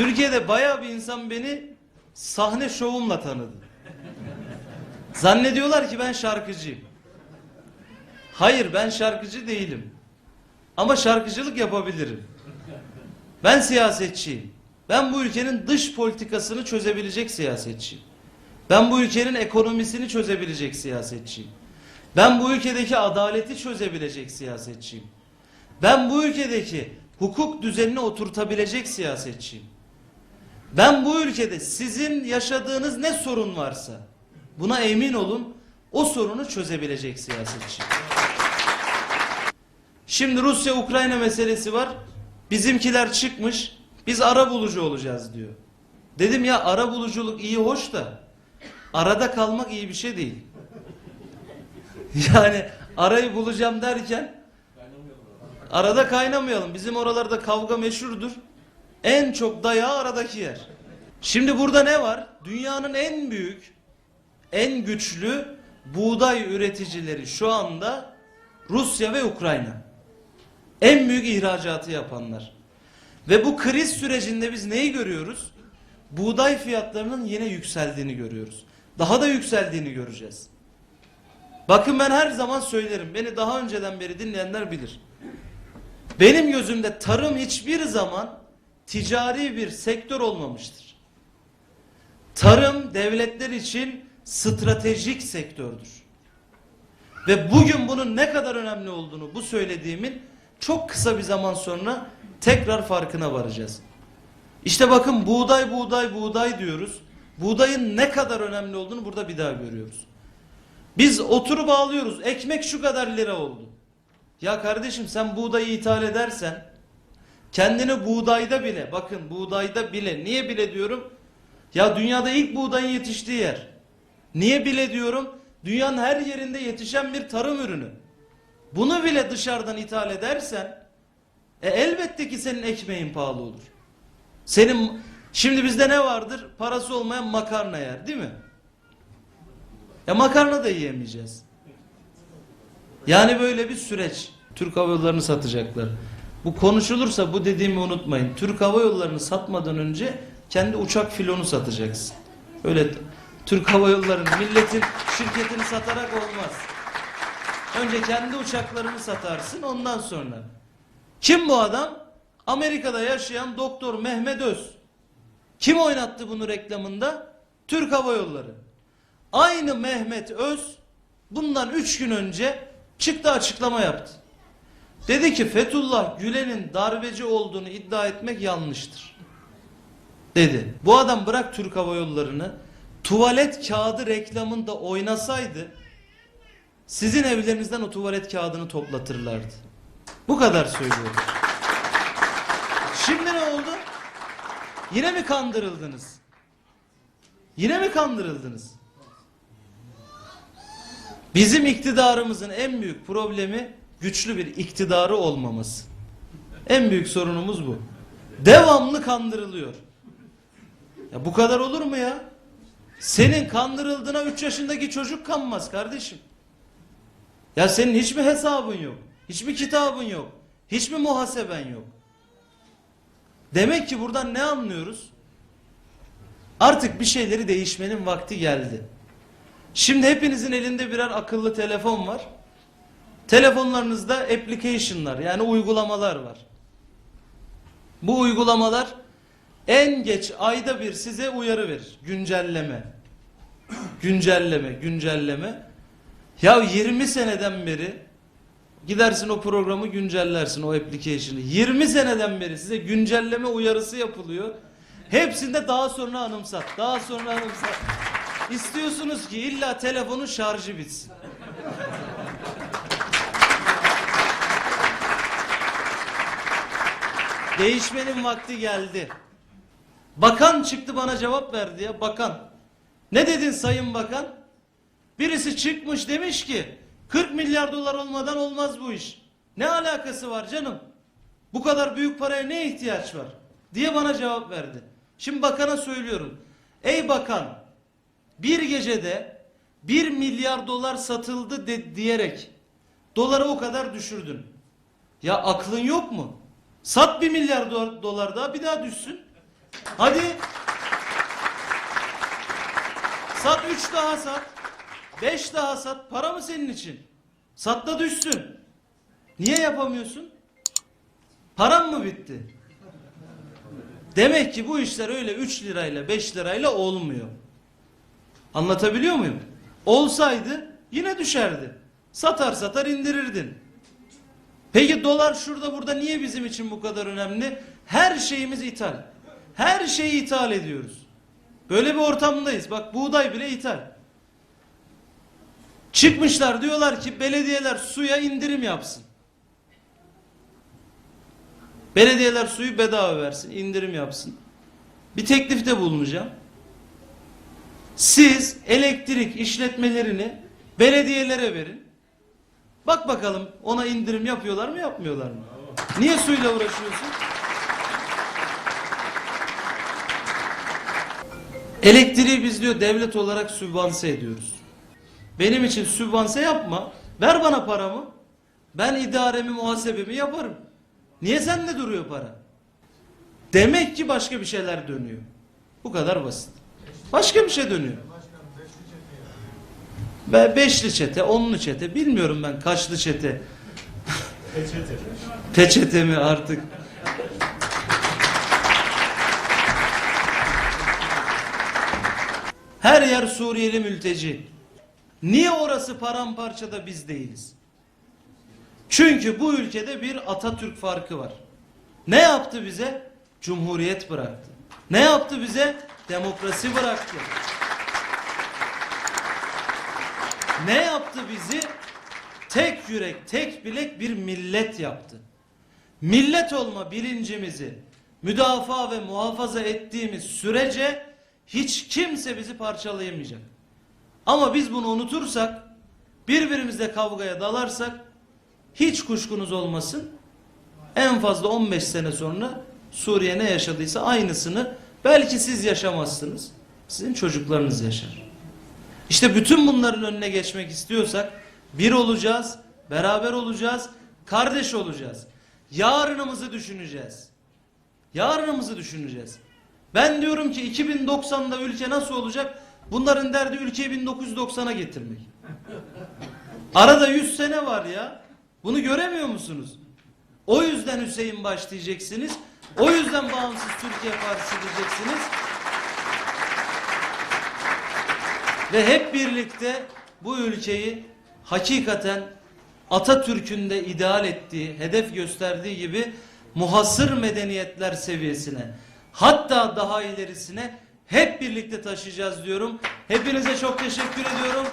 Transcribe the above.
Türkiye'de bayağı bir insan beni sahne şovumla tanıdı. Zannediyorlar ki ben şarkıcıyım. Hayır ben şarkıcı değilim. Ama şarkıcılık yapabilirim. Ben siyasetçiyim. Ben bu ülkenin dış politikasını çözebilecek siyasetçiyim. Ben bu ülkenin ekonomisini çözebilecek siyasetçiyim. Ben bu ülkedeki adaleti çözebilecek siyasetçiyim. Ben bu ülkedeki hukuk düzenini oturtabilecek siyasetçiyim. Ben bu ülkede sizin yaşadığınız ne sorun varsa buna emin olun o sorunu çözebilecek siyasetçiyim. Şimdi Rusya-Ukrayna meselesi var. Bizimkiler çıkmış. Biz ara bulucu olacağız diyor. Dedim ya ara buluculuk iyi hoş da arada kalmak iyi bir şey değil. Yani arayı bulacağım derken arada kaynamayalım. Bizim oralarda kavga meşhurdur. En çok dayağı aradaki yer. Şimdi burada ne var? Dünyanın en büyük, en güçlü buğday üreticileri şu anda Rusya ve Ukrayna. En büyük ihracatı yapanlar. Ve bu kriz sürecinde biz neyi görüyoruz? Buğday fiyatlarının yine yükseldiğini görüyoruz. Daha da yükseldiğini göreceğiz. Bakın ben her zaman söylerim. Beni daha önceden beri dinleyenler bilir. Benim gözümde tarım hiçbir zaman ticari bir sektör olmamıştır. Tarım devletler için stratejik sektördür. Ve bugün bunun ne kadar önemli olduğunu bu söylediğimin çok kısa bir zaman sonra tekrar farkına varacağız. İşte bakın buğday buğday buğday diyoruz. Buğdayın ne kadar önemli olduğunu burada bir daha görüyoruz. Biz oturup ağlıyoruz. Ekmek şu kadar lira oldu. Ya kardeşim sen buğdayı ithal edersen kendini buğdayda bile bakın buğdayda bile niye bile diyorum? Ya dünyada ilk buğdayın yetiştiği yer. Niye bile diyorum? Dünyanın her yerinde yetişen bir tarım ürünü. Bunu bile dışarıdan ithal edersen e elbette ki senin ekmeğin pahalı olur. Senin şimdi bizde ne vardır? Parası olmayan makarna yer, değil mi? Ya makarna da yiyemeyeceğiz. Yani böyle bir süreç. Türk Hava Yolları'nı satacaklar. Bu konuşulursa bu dediğimi unutmayın. Türk Hava Yolları'nı satmadan önce kendi uçak filonu satacaksın. Öyle Türk Hava Yolları'nı milletin şirketini satarak olmaz. Önce kendi uçaklarını satarsın ondan sonra. Kim bu adam? Amerika'da yaşayan Doktor Mehmet Öz. Kim oynattı bunu reklamında? Türk Hava Yolları. Aynı Mehmet Öz bundan üç gün önce çıktı açıklama yaptı. Dedi ki Fethullah Gülen'in darbeci olduğunu iddia etmek yanlıştır. Dedi. Bu adam bırak Türk Hava Yolları'nı tuvalet kağıdı reklamında oynasaydı sizin evlerinizden o tuvalet kağıdını toplatırlardı. Bu kadar söylüyorum. Şimdi ne oldu? Yine mi kandırıldınız? Yine mi kandırıldınız? Bizim iktidarımızın en büyük problemi güçlü bir iktidarı olmaması. En büyük sorunumuz bu. Devamlı kandırılıyor. Ya bu kadar olur mu ya? Senin kandırıldığına 3 yaşındaki çocuk kanmaz kardeşim. Ya senin hiçbir hesabın yok. Hiçbir kitabın yok. Hiçbir muhaseben yok. Demek ki buradan ne anlıyoruz? Artık bir şeyleri değişmenin vakti geldi. Şimdi hepinizin elinde birer akıllı telefon var. Telefonlarınızda application'lar yani uygulamalar var. Bu uygulamalar en geç ayda bir size uyarı verir. Güncelleme. güncelleme, güncelleme. Ya 20 seneden beri gidersin o programı güncellersin o application'ı. 20 seneden beri size güncelleme uyarısı yapılıyor. Hepsinde daha sonra anımsat, daha sonra anımsat. İstiyorsunuz ki illa telefonun şarjı bitsin. Değişmenin vakti geldi. Bakan çıktı bana cevap verdi ya bakan. Ne dedin sayın bakan? Birisi çıkmış demiş ki 40 milyar dolar olmadan olmaz bu iş. Ne alakası var canım? Bu kadar büyük paraya ne ihtiyaç var? Diye bana cevap verdi. Şimdi bakana söylüyorum. Ey bakan bir gecede 1 milyar dolar satıldı de, diyerek doları o kadar düşürdün. Ya aklın yok mu? Sat 1 milyar do- dolar daha bir daha düşsün. Hadi. Sat 3 daha sat. 5 daha sat. Para mı senin için? Sat da düşsün. Niye yapamıyorsun? Param mı bitti? Demek ki bu işler öyle 3 lirayla 5 lirayla olmuyor. Anlatabiliyor muyum? Olsaydı yine düşerdi. Satar satar indirirdin. Peki dolar şurada burada niye bizim için bu kadar önemli? Her şeyimiz ithal. Her şeyi ithal ediyoruz. Böyle bir ortamdayız. Bak buğday bile ithal. Çıkmışlar diyorlar ki belediyeler suya indirim yapsın. Belediyeler suyu bedava versin, indirim yapsın. Bir teklifte bulunacağım. Siz elektrik işletmelerini belediyelere verin. Bak bakalım ona indirim yapıyorlar mı yapmıyorlar mı? Niye suyla uğraşıyorsun? Elektriği biz diyor devlet olarak sübvanse ediyoruz. Benim için sübvanse yapma. Ver bana paramı. Ben idaremi muhasebemi yaparım. Niye sende duruyor para? Demek ki başka bir şeyler dönüyor. Bu kadar basit. Başka bir şey dönüyor. Be beşli çete, onlu çete, bilmiyorum ben kaçlı çete. Peçete. Peçete mi artık? Her yer Suriyeli mülteci. Niye orası paramparça da biz değiliz? Çünkü bu ülkede bir Atatürk farkı var. Ne yaptı bize? Cumhuriyet bıraktı. Ne yaptı bize? Demokrasi bıraktı. Ne yaptı bizi? Tek yürek, tek bilek bir millet yaptı. Millet olma bilincimizi müdafaa ve muhafaza ettiğimiz sürece hiç kimse bizi parçalayamayacak. Ama biz bunu unutursak, birbirimizle kavgaya dalarsak hiç kuşkunuz olmasın. En fazla 15 sene sonra Suriye ne yaşadıysa aynısını belki siz yaşamazsınız. Sizin çocuklarınız yaşar. İşte bütün bunların önüne geçmek istiyorsak bir olacağız, beraber olacağız, kardeş olacağız. Yarınımızı düşüneceğiz. Yarınımızı düşüneceğiz. Ben diyorum ki 2090'da ülke nasıl olacak? Bunların derdi ülkeyi 1990'a getirmek. Arada 100 sene var ya. Bunu göremiyor musunuz? O yüzden Hüseyin Baş diyeceksiniz. O yüzden bağımsız Türkiye Partisi diyeceksiniz. Ve hep birlikte bu ülkeyi hakikaten Atatürk'ün de ideal ettiği, hedef gösterdiği gibi muhasır medeniyetler seviyesine hatta daha ilerisine hep birlikte taşıyacağız diyorum. Hepinize çok teşekkür ediyorum.